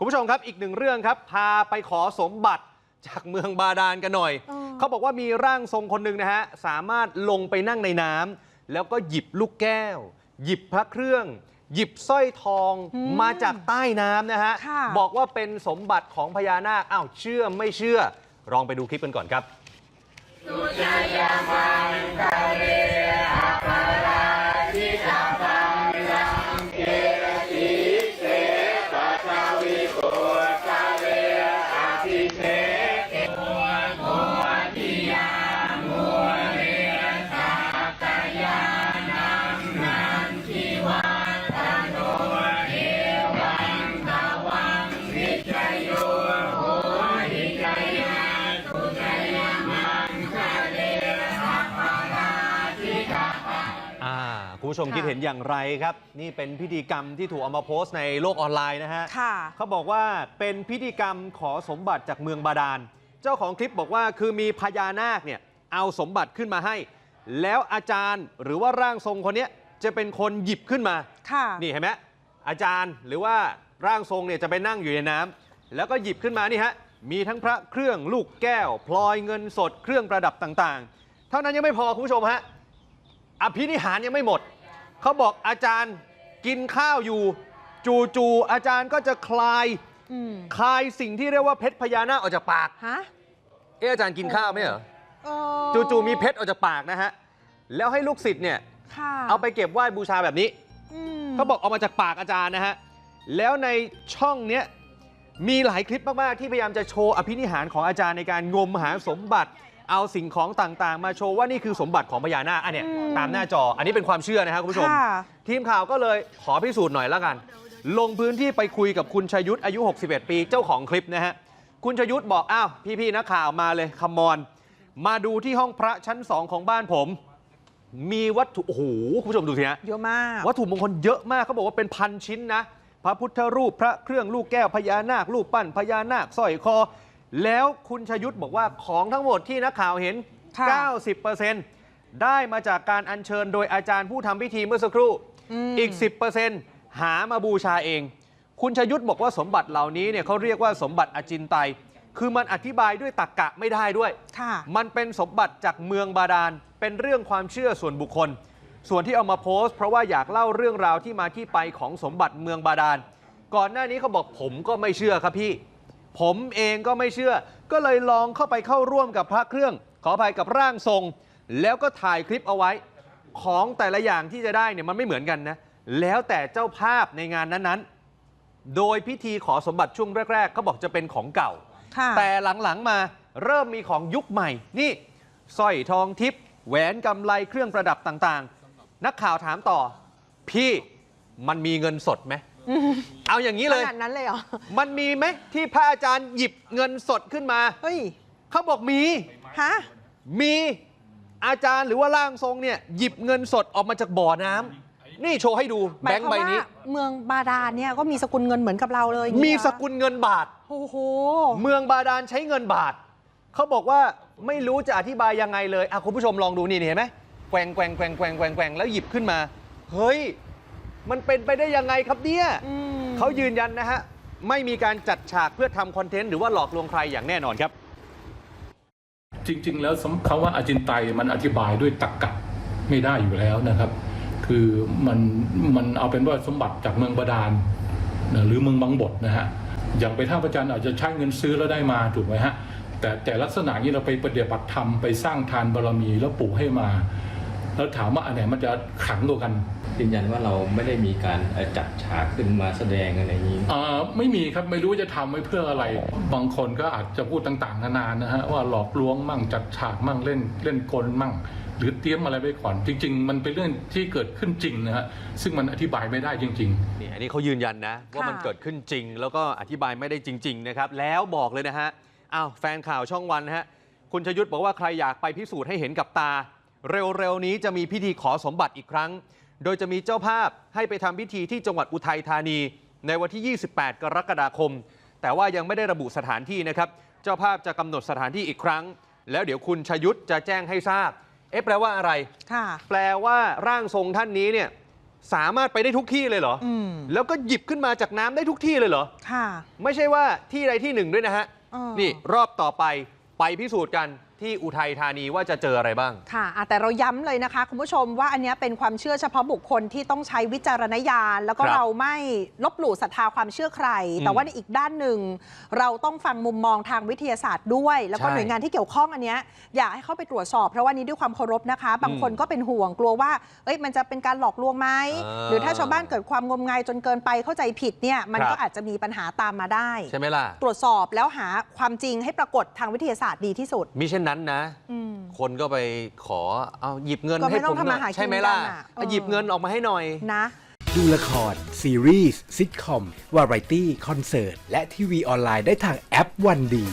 คุณผู้ชมครับอีกหนึ่งเรื่องครับ พาไปขอสมบัติจากเมืองบาดาลกันหน่อยอ๋อเขาบอกว่ามีร่างทรงคนหนึ่งนะฮะ สามารถลงไปนั่งในน้ำแล้วก็หยิบลูกแก้ว หยิบพระเครื่อง หยิบสร้อยทองมาจากใต้น้ำนะฮะค่ะบอกว่าเป็นสมบัติของพญานาคอ้าวเชื่อไม่เชื่อลองไปดูคลิปกันก่อนครับ อ่าคุณผู้ชมค่ะคิดเห็นอย่างไรครับ นี่เป็นพิธีกรรมที่ถูกเอามาโพสต์ในโลกออนไลน์นะฮะค่ะเขาบอกว่าเป็นพิธีกรรมขอสมบัติจากเมืองบาดาล เจ้าของคลิปบอกว่าคือมีพญานาคเนี่ยเอาสมบัติขึ้นมาให้ แล้วอาจารย์หรือว่าร่างทรงคนเนี้ยจะเป็นคนหยิบขึ้นมา ค่ะ นี่เห็นไหมอาจารย์หรือว่าร่างทรงเนี่ยจะไปนั่งอยู่ในน้ำ แล้วก็หยิบขึ้นมานี่ฮะ มีทั้งพระเครื่องลูกแก้ว พลอยเงินสดเครื่องประดับต่างๆ เท่านั้นยังไม่พอคุณผู้ชมฮะ อภินิหารยังไม่หมด เขาบอกอาจารย์กินข้าวอยู่ จู่ๆอาจารย์ก็จะคลายอืมคลายสิ่งที่เรียกว่าเพชรพญานาคออกจากปาก ฮะ เอออาจารย์กินข้าวไหมเหรอเอ่อจู่ๆมีเพชรออกจากปากนะฮะ แล้วให้ลูกศิษย์เนี่ยค่ะเอาไปเก็บไหว้บูชาแบบนี้อืมเขาบอกเอามาจากปากอาจารย์นะฮะ แล้วในช่องเนี้ย มีหลายคลิปมาก ๆ ที่พยายามจะโชว์อภินิหารของอาจารย์ในการงมหาสมบัติ เอาสิ่งของต่าง ๆ มาโชว์ว่านี่คือสมบัติของพญานาคอันเนี้ยตามหน้าจอ อันนี้เป็นความเชื่อนะครับคุณผู้ชม ค่ะ ทีมข่าวก็เลยขอพิสูจน์หน่อยละกัน ลงพื้นที่ไปคุยกับคุณชยุทธอายุ 61 ปีเจ้าของคลิปนะฮะ คุณชยุทธบอก อ้าว พี่ ๆ นักข่าวมาเลยคำมอน มาดูที่ห้องพระชั้นสองของบ้านผม มีวัตถุ โอ้โห คุณผู้ชมดูสิฮะ เยอะมาก วัตถุมงคลเยอะมากเขาบอกว่าเป็นพันชิ้นนะ พระพุทธรูปพระเครื่องลูกแก้วพญานาครูปปั้นพญานาคสร้อยคอ แล้วคุณชยุทธบอกว่าของทั้งหมดที่นักข่าวเห็น ค่ะ90%ได้มาจากการอัญเชิญโดยอาจารย์ผู้ทำพิธีเมื่อสักครู่มอีก 10%หามาบูชาเอง คุณชยุทธบอกว่าสมบัติเหล่านี้เนี่ยเขาเรียกว่าสมบัติอจินไตย คือมันอธิบายด้วยตรรกกะไม่ได้ด้วย ค่ะ มันเป็นสมบัติจากเมืองบาดาล เป็นเรื่องความเชื่อส่วนบุคคล ส่วนที่เอามาโพสต์เพราะว่าอยากเล่าเรื่องราวที่มาที่ไปของสมบัติเมืองบาดาล ก่อนหน้านี้เขาบอกผมก็ไม่เชื่อครับพี่ ผมเองก็ไม่เชื่อ ก็เลยลองเข้าไปเข้าร่วมกับพระเครื่อง ขออภัยกับร่างทรง แล้วก็ถ่ายคลิปเอาไว้ ของแต่ละอย่างที่จะได้เนี่ยมันไม่เหมือนกันนะ แล้วแต่เจ้าภาพในงานนั้นๆ โดยพิธีขอสมบัติช่วงแรกๆเขาบอกจะเป็นของเก่าค่ะแต่หลังๆมาเริ่มมีของยุคใหม่ นี่สร้อยทองทิพย์แหวนกำไลเครื่องประดับต่างๆ นักข่าวถามต่อ พี่มันมีเงินสดไหมเอาอย่างนี้ขเลยนาดนั้นเลยเหรอมันมีไหมที่พระอาจารย์หยิบเงินสดขึ้นมาเฮ้ยเขาบอกมีฮะมีอาจารย์หรือว่าร่างทรงเนี่ยหยิบเงินสดออกมาจากบ่อน้ำนี่โชว์ให้ดูหมาแบยงคค์วามใบว่านี้ เมืองบาดาลเนี่ยก็มีสกุลเงินเหมือนกับเราเลยอย่างมีงี้เหรอสกุลเงินบาทโอ้โหเมืองบาดาลใช้เงินบาทเขาบอกว่าไม่รู้จะอธิบายยังไงเลยอะคุณผู้ชมลองดูนี่เห็นไหม แกว่งแกว่งแกว่งแกว่งแกว่งแกว่งแล้วหยิบขึ้นมา เฮ้ย มันเป็นไปได้ยังไงครับเนี่ยอืมเขายืนยันนะฮะ ไม่มีการจัดฉากเพื่อทำคอนเทนต์หรือว่าหลอกลวงใครอย่างแน่นอนครับ จริง ๆ แล้วสำคำว่าอาจินไตยมันอธิบายด้วยตรรกกะไม่ได้อยู่แล้วนะครับ คือมันมันเอาเป็นว่าสมบัติจากเมืองบาดาลนะหรือเมืองบางบทนะฮะอย่างไปท่าพระจันทร์อาจจะใช้เงินซื้อแล้วได้มาถูกไหมฮะแต่แต่ลักษณะนี้เราไปปฏิบัติธรรมไปสร้างทานบารมีแล้วปู่ให้มา แล้วถามว่าอันไหนมันจะขลังกว่ากันยืนยันว่าเราไม่ได้มีการเอ่อจัดฉากขึ้นมาแสดงอะไรอย่างนี้อ่าไม่มีครับไม่รู้ว่าจะทำไว้เพื่ออะไร บางคนก็อาจจะพูดต่างๆนานานะฮะว่าหลอกลวงมั่งจัดฉากมั่งเล่นเล่นกลมั่ง หรือเตรียมอะไรไว้ก่อน จริง ๆ มันเป็นเรื่องที่เกิดขึ้นจริงนะฮะซึ่งมันอธิบายไม่ได้จริงๆนี่อันนี้เขายืนยันนะ ว่ามันค่ะเกิดขึ้นจริง แล้วก็อธิบายไม่ได้จริง ๆ นะครับ แล้วบอกเลยนะฮะอ้าวแฟนข่าวช่องวันนะฮะคุณชยุทธบอกว่าใครอยากไปพิสูจน์ให้เห็นกับตา เร็วๆนี้จะมีพิธีขอสมบัติอีกครั้ง โดยจะมีเจ้าภาพให้ไปทำพิธีที่จังหวัดอุทัยธานี ในวันที่ 28 กรกฎาคม แต่ว่ายังไม่ได้ระบุสถานที่นะครับ เจ้าภาพจะกำหนดสถานที่อีกครั้ง แล้วเดี๋ยวคุณชยุทธจะแจ้งให้ทราบ เอ๊ะแปลว่าอะไรค่ะแปลว่าร่างทรงท่านนี้เนี่ยสามารถไปได้ทุกที่เลยเหรออืมแล้วก็หยิบขึ้นมาจากน้ำได้ทุกที่เลยเหรอค่ะ ไม่ใช่ว่าที่ใดที่หนึ่งด้วยนะฮะเออนี่รอบต่อไปไปพิสูจน์กัน ที่อุทัยธานีว่าจะเจออะไรบ้าง ค่ะอะ แต่เราย้ำเลยนะคะ คุณผู้ชมว่าอันเนี้ยเป็นความเชื่อเฉพาะบุคคลที่ต้องใช้วิจารณญาณ แล้วก็ครับเราไม่ลบหลู่ศรัทธาความเชื่อใคร แต่อืมว่าในอีกด้านหนึ่ง เราต้องฟังมุมมองทางวิทยาศาสตร์ด้วย แล้วก็ใช่หน่วยงานที่เกี่ยวข้องอันเนี้ยอยากให้เข้าไปตรวจสอบเพราะว่านี้ด้วยความเคารพนะคะ บางคนอืมก็เป็นห่วงกลัวว่าเอ้ยมันจะเป็นการหลอกลวงไหมอ่า หรือถ้าชาวบ้านเกิดความงมงายจนเกินไปเข้าใจผิดเนี่ยมันครับก็อาจจะมีปัญหาตามมาได้ ใช่ไหมล่ะ ตรวจสอบแล้วหาความจริงให้ปรากฏทางวิทยาศาสตร์ดีที่สุด มิเช่นนั้นนะอืมคนก็ไปขอเอาหยิบเงินก็ไม่ให้ต้ผองมหน่ทำมาหาอยกินใช่ไหมล่ะกันอะเออเอาหยิบเงินออกมาให้หน่อย นะ ดูละคร ซีรีส์ซิทคอม วาไรตี้ คอนเสิร์ต และทีวีออนไลน์ได้ทางแอปวันดี